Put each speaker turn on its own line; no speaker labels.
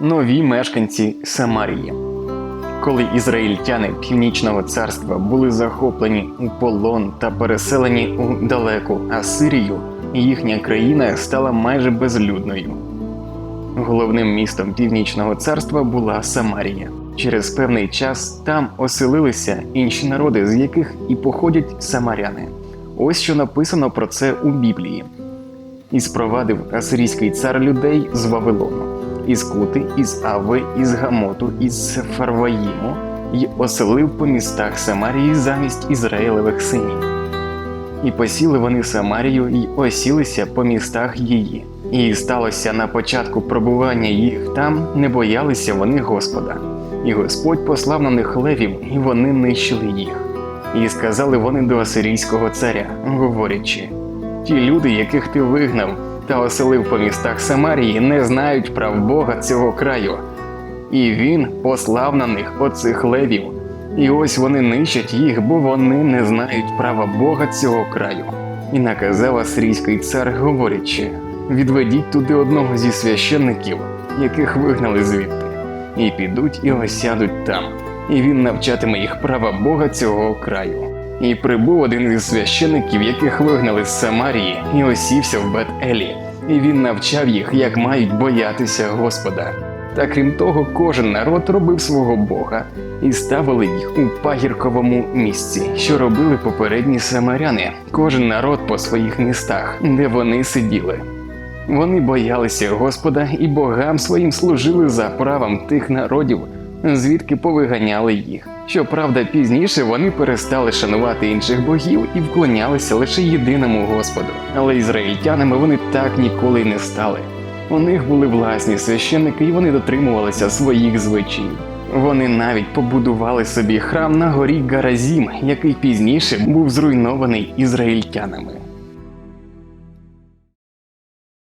нові мешканці Самарії. Коли ізраїльтяни Північного царства були захоплені у полон та переселені у далеку Асирію, їхня країна стала майже безлюдною. Головним містом Північного царства була Самарія. Через певний час там оселилися інші народи, з яких і походять самаряни. Ось що написано про це у Біблії. І спровадив асирійський цар людей з Вавилону, із Кути, із Ави, із Гамоту, із Фарваїму, і оселив по містах Самарії замість Ізраїлевих синів. І посіли вони Самарію і осілися по містах її. І сталося на початку пробування їх там, не боялися вони Господа. І Господь послав на них левів, і вони нищили їх. І сказали вони до асирійського царя, говорячи: Ті люди, яких ти вигнав та оселив по містах Самарії, не знають прав Бога цього краю. І він послав на них оцих левів. І ось вони нищать їх, бо вони не знають права Бога цього краю. І наказав асирійський цар, говорячи: відведіть туди одного зі священників, яких вигнали звідти, і підуть і осядуть там, і він навчатиме їх права Бога цього краю. І прибув один із священиків, яких вигнали з Самарії, і осівся в Бет-Елі, і він навчав їх, як мають боятися Господа. Та крім того, кожен народ робив свого Бога і ставили їх у пагірковому місці, що робили попередні самаряни, кожен народ по своїх містах, де вони сиділи. Вони боялися Господа і богам своїм служили за правом тих народів, звідки повиганяли їх. Щоправда, пізніше вони перестали шанувати інших богів і вклонялися лише єдиному Господу. Але ізраїльтянами вони так ніколи не стали. У них були власні священники, і вони дотримувалися своїх звичаїв. Вони навіть побудували собі храм на горі Гаразім, який пізніше був зруйнований ізраїльтянами.